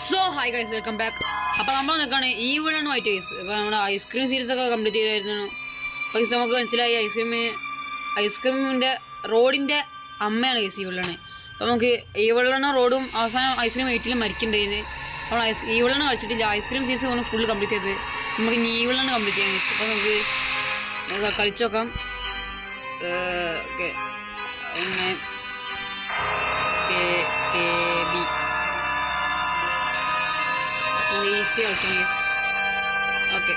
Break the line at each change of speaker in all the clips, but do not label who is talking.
So hi guys welcome back അപ്പോൾ നമ്മൾ നിൽക്കുകയാണ് ഈ വിളണുമായിട്ട് ഗൈസ് ഇപ്പോൾ നമ്മുടെ ഐസ്ക്രീം സീരീസ് ഒക്കെ കംപ്ലീറ്റ് ചെയ്തായിരുന്നു. അപ്പോൾ ഗൈസ് നമുക്ക് മനസ്സിലായി ഐസ്ക്രീം ഐസ്ക്രീമിന്റെ റോഡിന്റെ അമ്മയാണ് ഗൈസ് ഈ വിളണ് അപ്പോൾ നമുക്ക് ഈ വിളണ റോഡും അവസാനം ഐസ്ക്രീം വെയിറ്റിൽ മരിക്കണ്ടായിരുന്നു അപ്പോൾ ഐസ് ഈ വിളണ് കളിച്ചിട്ടില്ല ഐസ്ക്രീം സീരീസ് ഒന്ന് ഫുൾ കംപ്ലീറ്റ് ചെയ്ത് നമുക്ക് ഇനി ഈ വിളണ് കംപ്ലീറ്റ് ചെയ്യാം ഗൈസ് അപ്പോൾ നമുക്ക് കളിച്ചു നോക്കാം. ഓക്കെ ഒന്ന് ഈസി കളിക്കാം ഓക്കെ.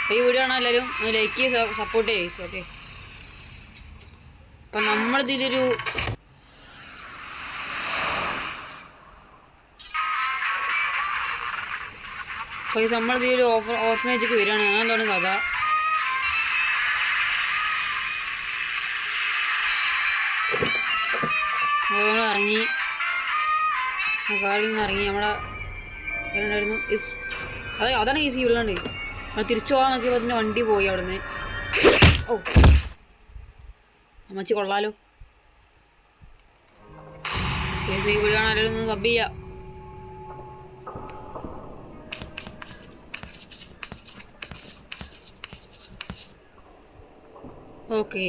അപ്പോൾ ഈ വീഡിയോ ആണോ എല്ലാവരും ലൈക്ക് ചെയ്ത് സപ്പോർട്ട് ചെയ്യുക ഗൈസ് ഓക്കെ. അപ്പം നമ്മളിതിലൊരു അപ്പോൾ നമ്മളിതിലൊരു ഓഫർ ഓർഫനേജിക്ക് വരികയാണ്. അങ്ങനെ എന്താണ് കഥ? ഇറങ്ങി കാറിൽ നിന്ന് ഇറങ്ങി നമ്മുടെ ഉണ്ടായിരുന്നു ഇസ് അത് അതാണ് ഈസി ഉള്ളത് നമ്മൾ തിരിച്ചു പോകാൻ നോക്കിയപ്പോൾ അതിന്റെ വണ്ടി പോയി അവിടുന്ന്. ഓ. അമ്മച്ചി കൊള്ളാലോ. ഈസി വീടാണ് ആരെങ്കിലും ഒന്ന് സബ് ചെയ്യാം. ഓക്കെ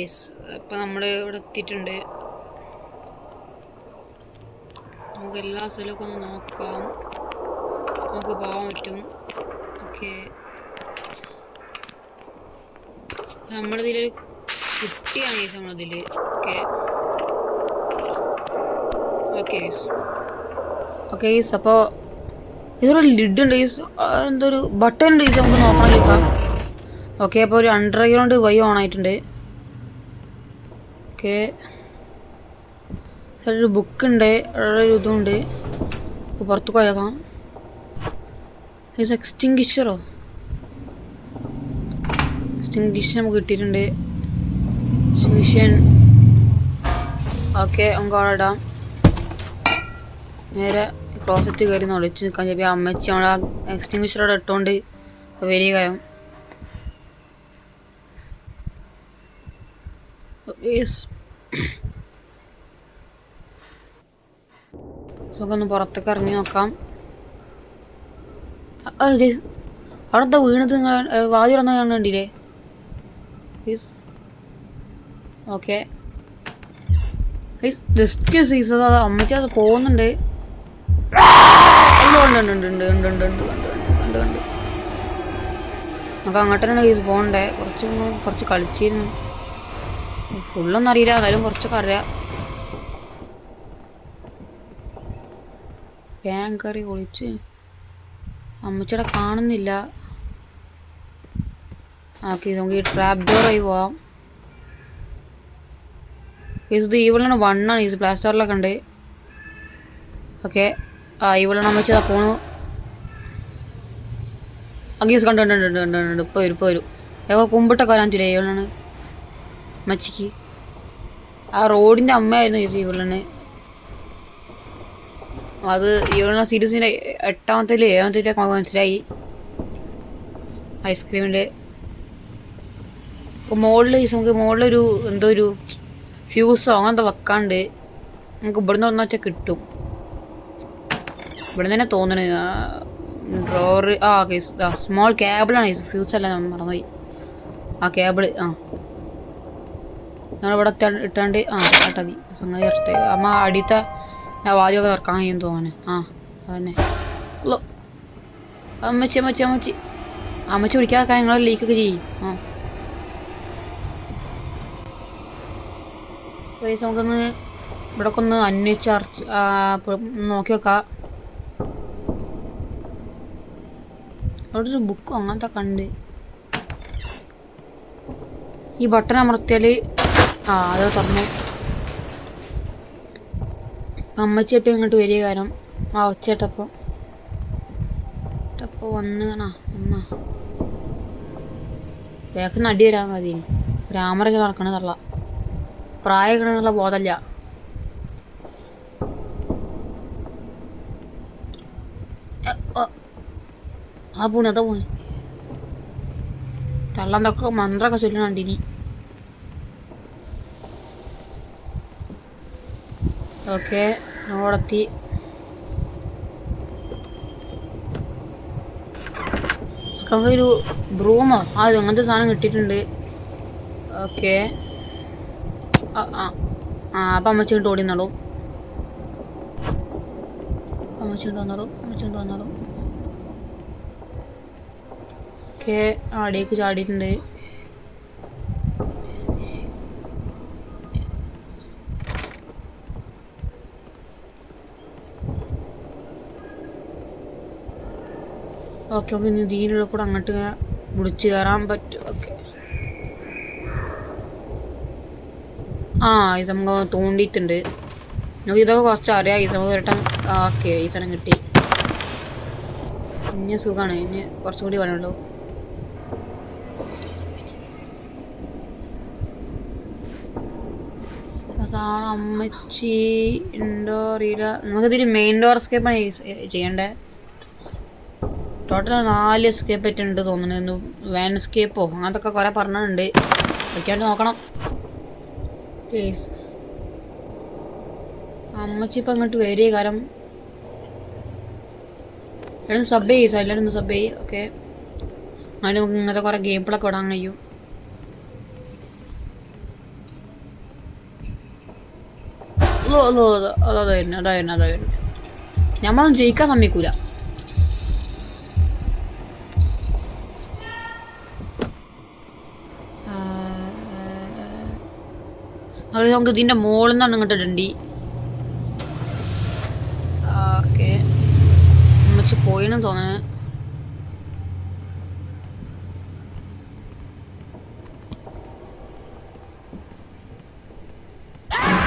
അപ്പം നമ്മൾ ഇവിടെ എത്തിയിട്ടുണ്ട്. നമുക്ക് എല്ലാ സ്ഥലമൊക്കെ ഒന്ന് നോക്കാം. നമുക്ക് പോകാൻ പറ്റും ഓക്കെ. നമ്മളിതിൽ കുട്ടിയാണ് ഈ നമ്മളിതിൽ ഓക്കെ. ഓക്കെ ഓക്കെ ഈസ് അപ്പോൾ ഇതൊരു ലിഡ് ഉണ്ട് ഈസ് എന്തൊരു ബട്ടൺ ഉണ്ട് ഈസ് നമുക്ക് നോക്കണം നോക്കാം ഓക്കെ അപ്പോൾ ഒരു അണ്ടർഗ്രൗണ്ട് വൈ ഓൺ ആയിട്ടുണ്ട്. ഓക്കെ. ഒരു ബുക്ക് ഉണ്ട് ഒരു ഇതുണ്ട്. പുറത്ത് പോയേക്കാം. ഇത് എക്സ്റ്റിങ്ക്വിഷറോ എക്സ്റ്റിങ്ഷൻ നമുക്ക് കിട്ടിയിട്ടുണ്ട്. ഓക്കെ നമുക്ക് അവിടെ ഇടാം. നേരെ ക്ലോസറ്റ് കയറി ഒളിച്ച് നിൽക്കാൻ ചിലപ്പോൾ അമ്മച്ചി നമ്മൾ ആ എക്സ്റ്റിങ്ഷറോടെ ഇട്ടുകൊണ്ട് വരികയും യെസ് നമുക്കൊന്ന് പുറത്തേക്ക് ഇറങ്ങി നോക്കാം. ഇത് അവിടെ എന്താ വീണത് നിങ്ങൾ വാതി ഇടന്ന ഞാൻ കണ്ടില്ലേ? പ്ലീസ് ഓക്കെ ജസ്റ്റ് സീസ് അത് അമ്മയ്ക്ക് അത് പോകുന്നുണ്ട്. നമുക്ക് അങ്ങോട്ടാണ് ഫീസ് പോകണ്ടേ? കുറച്ച് കുറച്ച് കളിച്ചിരുന്നു. ഫുള്ളൊന്നും അറിയില്ല. എന്നാലും കുറച്ചൊക്കെ അറിയാം ബാങ്കറി കുളിച്ച്. അമ്മച്ചിയുടെ കാണുന്നില്ല. ഓക്കെ നമുക്ക് ഈ ട്രാപ്പ് ഡോറായി പോവാം. ഇത് ഈവളാണ് വണ്ണാണ് ഇത് പ്ലാ സ്റ്റോറിലൊക്കെ ഉണ്ട്. ഓക്കെ ആ ഈവളാണ് അമ്മച്ച പോണു. അഗീസ് കണ്ടു കണ്ടു കണ്ടു കണ്ടു കണ്ടു ഇപ്പോൾ വരും ഇപ്പോൾ വരും. ഞങ്ങൾ കുമ്പിട്ടൊക്കെ വരാൻ ചുരേ ഈവളാണ് മച്ചിക്ക് ആ റോഡിന്റെ അമ്മയായിരുന്നു ഈ ഈവളാണ് അത് യൂണ സീരീസിന്റെ എട്ടാമത്തേലും ഏഴാമത്തേലും നമുക്ക് മനസ്സിലായി. ഐസ്ക്രീമിന്റെ മുകളിൽ നമുക്ക് മുകളിലൊരു എന്തോ ഒരു ഫ്യൂസോ അങ്ങനത്തെ വെക്കാണ്ട് നമുക്ക് ഇവിടുന്ന് ഒന്നു വെച്ചാൽ കിട്ടും. ഇവിടെ തന്നെ തോന്നണ. ഡ്രോർ ആ കേസ് ആ സ്മോൾ കേബിളാണ് കേസ് ഫ്യൂസ് അല്ല നമ്മൾ മറന്നുപോയി. ആ കേബിൾ ആ. ഞങ്ങളിവിടെ ഇട്ടാ- ഇട്ടാണ്ട് ആ കേട്ടാ മതി. സംഗതി അമ്മ അടിയത്തെ ഞാൻ വാദ്യമൊക്കെ തുറക്കാൻ കഴിയും തോന്നെ ആ അതന്നെ ലോ അമ്മച്ചി അമ്മച്ചി അമ്മച്ചി അമ്മച്ചി പിടിക്കാതെ നിങ്ങൾ ലീക്കൊക്കെ ചെയ്യും ആ പൈസ നമുക്കൊന്ന് ഇവിടെ ഒന്ന് അന്വേഷിച്ച് അറച്ച് നോക്കി വെക്കാം. അവിടെ ഒരു ബുക്ക് അങ്ങനത്തെ കണ്ട് ഈ ബട്ടൺ അമർത്തിയാൽ ആ അത് തുറന്നു. അമ്മച്ചേട്ടൻ ഇങ്ങോട്ട് വലിയ കാര്യം ആ ഒച്ചേട്ടപ്പം അപ്പോൾ വന്ന്. കാണാ എന്നാ നടി വരാൻ മതി. രാമറൊക്കെ നടക്കണതല്ല. പ്രായക്കണെന്നുള്ള ബോധമല്ല ആ പോണി അതാ പോണി. തള്ളാൻ തൊക്കെ മന്ത്രമൊക്കെ ചൊല്ലണുണ്ട് ഓക്കെ നമ്മളെത്തി നമുക്കൊരു ബ്രൂമോ? ആ അങ്ങനത്തെ സാധനം കിട്ടിയിട്ടുണ്ട്? ഓക്കെ. ആ അപ്പം അമ്മച്ചി ഇങ്ങോട്ട് ഓടി നടും. അമ്മച്ചി കൊണ്ട് വന്നോളൂ. അമ്മച്ചി ഓക്കെ അവിടേക്ക് ചാടിയിട്ടുണ്ട്. ഓക്കെ ഓക്കെ ഇനി ഇതിനുള്ള കൂടെ അങ്ങോട്ട് വിളിച്ചു കയറാൻ പറ്റും. ഓക്കെ. ആ ഈ സംഭവം തോണ്ടിയിട്ടുണ്ട്. നമുക്ക് ഇതൊക്കെ കുറച്ച് അറിയാം. ഈ സംഭവം വരട്ടെ ഓക്കെ ഈ സ്ഥലം കിട്ടി. ഇനി സുഖമാണ് ഇനി കുറച്ചുകൂടി വേണമല്ലോ. അമ്മച്ചി ഉണ്ടോ അറിയില്ല നമുക്കിതിൽ മെയിൻ ഡോർ സ്കേപ്പാണ് ചെയ്യണ്ടേ? ടോട്ടൽ നാല് എസ്കേപ്പ് പറ്റുന്നുണ്ട് തോന്നുന്നു വാൻ എസ്കേപ്പോ അങ്ങനത്തെ കുറെ പറഞ്ഞിട്ടുണ്ട് വയ്ക്കാണ്ട് നോക്കണം പ്ലീസ് അമ്മച്ചി ഇപ്പം അങ്ങോട്ട് വരിക കാരണം എല്ലാവരും സബ് ചെയ്യും എല്ലാവരും സബ് ചെയ്യും ഓക്കെ അങ്ങനെ നമുക്ക് ഇങ്ങനത്തെ കുറേ ഗെയിമുകളൊക്കെ ഇടാൻ കഴിയും അതോ അതോ അതോ അതോ അതായിരുന്നു അതായിരുന്നു അതായിരുന്നു ഞമ്മളൊന്നും ജയിക്കാൻ സമ്മതിക്കൂല അത് നമുക്ക് ഇതിന്റെ മുകളിൽ നിന്നാണ് ഇങ്ങോട്ട് ഇടണ്ടി. ഓക്കെ. അമ്മച്ച് പോയിന്ന് തോന്നുന്നു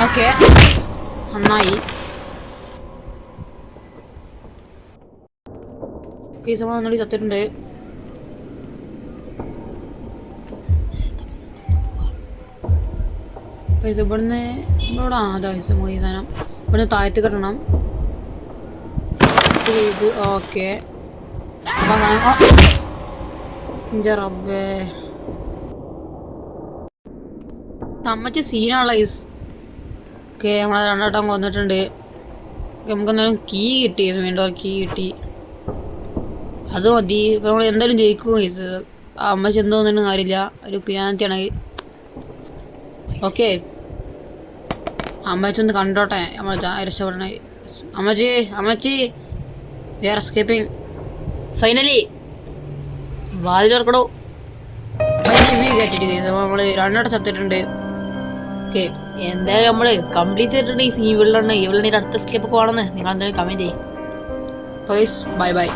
ഓക്കെ. നന്നായി. കേസ് നമ്മൾ ഒന്നുകൂടി ചത്തിട്ടുണ്ട്. പൈസ ഇവിടുന്ന് ഇവിടെ ആദ്യ പൈസ പോയി സാധനം. ഇവിടുന്ന് താഴത്ത് കിട്ടണം ചെയ്ത് ഓക്കെ. എന്റെ റബ്ബേ. അമ്മച്ച സീനാണല്ലോ ഈസ് ഓക്കെ നമ്മളെ രണ്ടോട്ടം കൊന്നിട്ടുണ്ട്. നമുക്ക് എന്തായാലും കീ കിട്ടി വീണ്ടും കീ കിട്ടി. അത് മതി. ഇപ്പം നമ്മൾ എന്തായാലും ജയിക്കും ഈസ് അമ്മച്ച എന്തോന്നും കാര്യമില്ല. ഒരു പിയാനത്തിയാണെങ്കിൽ ഓക്കെ. അമ്മച്ചി ഒന്ന് കണ്ടോട്ടെ നമ്മൾ രക്ഷപ്പെടണേ. അമ്മച്ചി അമ്മച്ചി. വി ആർ എസ്കേപ്പിംഗ് ഫൈനലി വാതിൽ തുറക്കടോ. ഫൈനലി കയറ്റിട്ട് നമ്മൾ രണ്ടോടെ ചത്തിട്ടുണ്ട്. ഓക്കെ. എന്തായാലും നമ്മൾ കംപ്ലീറ്റ് ചെയ്തിട്ടുണ്ട് ഈ ഇവളിലാണ് ഇവളിന്റെ അടുത്ത സ്കേപ്പ് ഒക്കെ വേണമെന്ന്. നിങ്ങൾ എന്തായാലും കമന്റ് ചെയ്യും ബൈ ബൈ